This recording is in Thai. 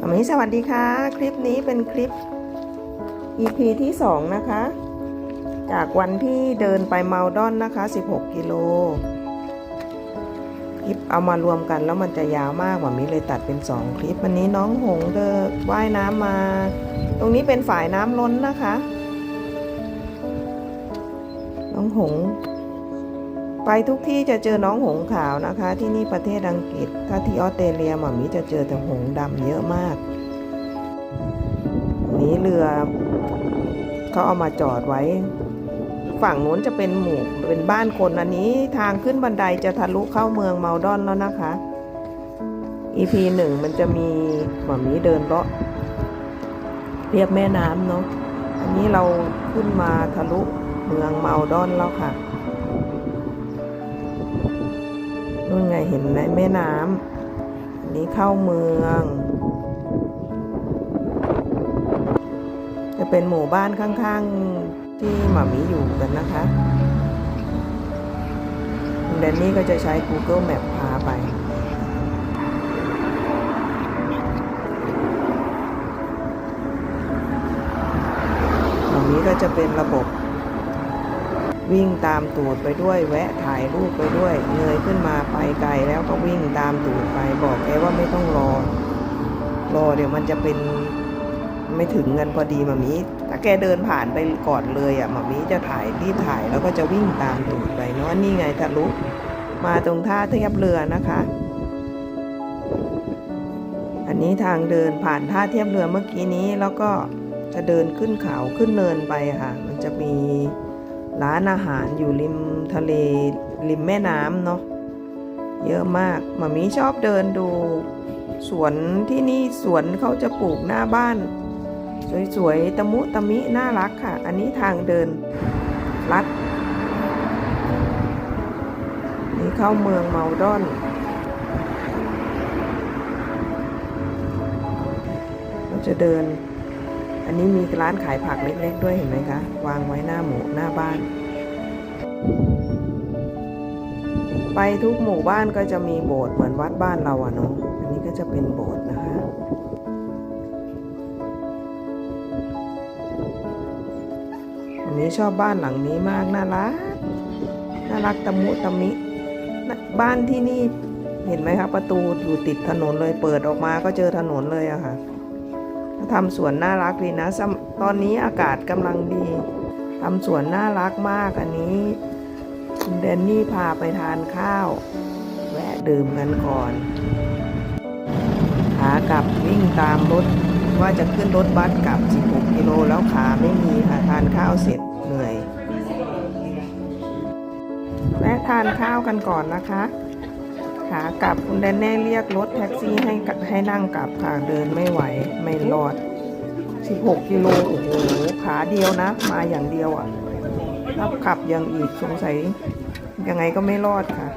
มามีสวัสดีค่ะ คลิปนี้เป็นคลิป EP ที่ 2 นะคะ จากวันที่เดินไปเมาดอนนะคะ 16 กิโลคลิปเอามารวมกันแล้วมันจะยาวมากหมามีเลยตัดเป็น 2 คลิป วันนี้น้องหงเดินว่ายน้ำมา ตรงนี้เป็นฝ่ายน้ำล้นนะคะ น้องหง ไปทุกที่จะเจอน้องหงขาวนะคะ ที่นี่ประเทศอังกฤษ ถ้าที่ออสเตรเลียหมามีจะเจอแต่หงดำเยอะมาก นี้เรือเขาเอามาจอดไว้ ฝั่งนู้นจะเป็นหมู่เป็นบ้านคนอันนี้ทางขึ้นบันไดจะทะลุเข้าเมืองเมาดอนแล้วนะคะ EP หนึ่งมันจะมีหมามีเดินเลาะเรียบแม่น้ำเนาะอันนี้เราขึ้นมาทะลุเมืองเมาดอนแล้วค่ะ นู่นไงเห็นไหมแม่น้ำอันนี้เข้าเมือง จะเป็นหมู่บ้านข้างๆที่หมามีอยู่กันนะคะคุณแดนนี่ก็จะใช้ Google Map พาไปตรงนี้ก็จะเป็นระบบ วิ่งตามตูดไปด้วย แวะถ่ายรูปไปด้วย เงยขึ้นมาไปไกลแล้วก็วิ่งตามตูดไปบอกแกว่าไม่ต้องรอ รอเดี๋ยวมันจะเป็นไม่ถึงเงินพอดีมามีถ้าแกเดินผ่านไปก่อนเลยอะมามีจะถ่ายรีบถ่ายแล้วก็จะวิ่งตามตูดไปเนาะนี่ไงทะลุมาตรงท่าเทียบเรือนะคะ อันนี้ทางเดินผ่านท่าเทียบเรือเมื่อกี้นี้แล้วก็จะเดินขึ้นเขาขึ้นเนินไปค่ะ มันจะมี ร้านอาหารอยู่ริมทะเลริมแม่น้ำเนาะเยอะมากหมามีชอบเดินดู สวนที่นี่สวนเขาจะปลูกหน้าบ้าน สวยๆตะมุตะมิน่ารักค่ะ อันนี้ทางเดินลัดนี่เข้าเมืองเมาดอนเราจะเดิน อันนี้มีร้านขายผักเล็ก ๆ ด้วยเห็นไหมคะ วางไว้หน้าหมู่หน้าบ้าน ไปทุกหมู่บ้านก็จะมีโบสถ์เหมือนวัดบ้านเราอะเนาะอันนี้ก็จะเป็นโบสถ์นะคะอันนี้ชอบบ้านหลังนี้มากน่ารักน่ารักตะมุตะมิบ้านที่นี่เห็นไหมคะประตูอยู่ติดถนนเลยเปิดออกมาก็เจอถนนเลยอะค่ะ ทำสวนน่ารักดีนะ ตอนนี้อากาศกำลังดีทำสวนน่ารักมากอันนี้ คุณแดนนี่พาไปทานข้าว แวะดื่มกันก่อนขากลับวิ่งตามรถว่าจะขึ้นรถบัสกลับ 16 กิโลแล้วขาไม่มีค่ะทานข้าวเสร็จเหนื่อย แวะทานข้าวกันก่อนนะคะ ขากลับคุณแดนแน่เรียกรถแท็กซี่ให้กับให้นั่งกลับค่ะเดินไม่ไหวไม่รอด 16 กิโลโอ้โหขาเดียวนะ มาอย่างเดียวอะ่ะรับขับอย่างอีกสงสัยยังไงก็ไม่รอดค่ะ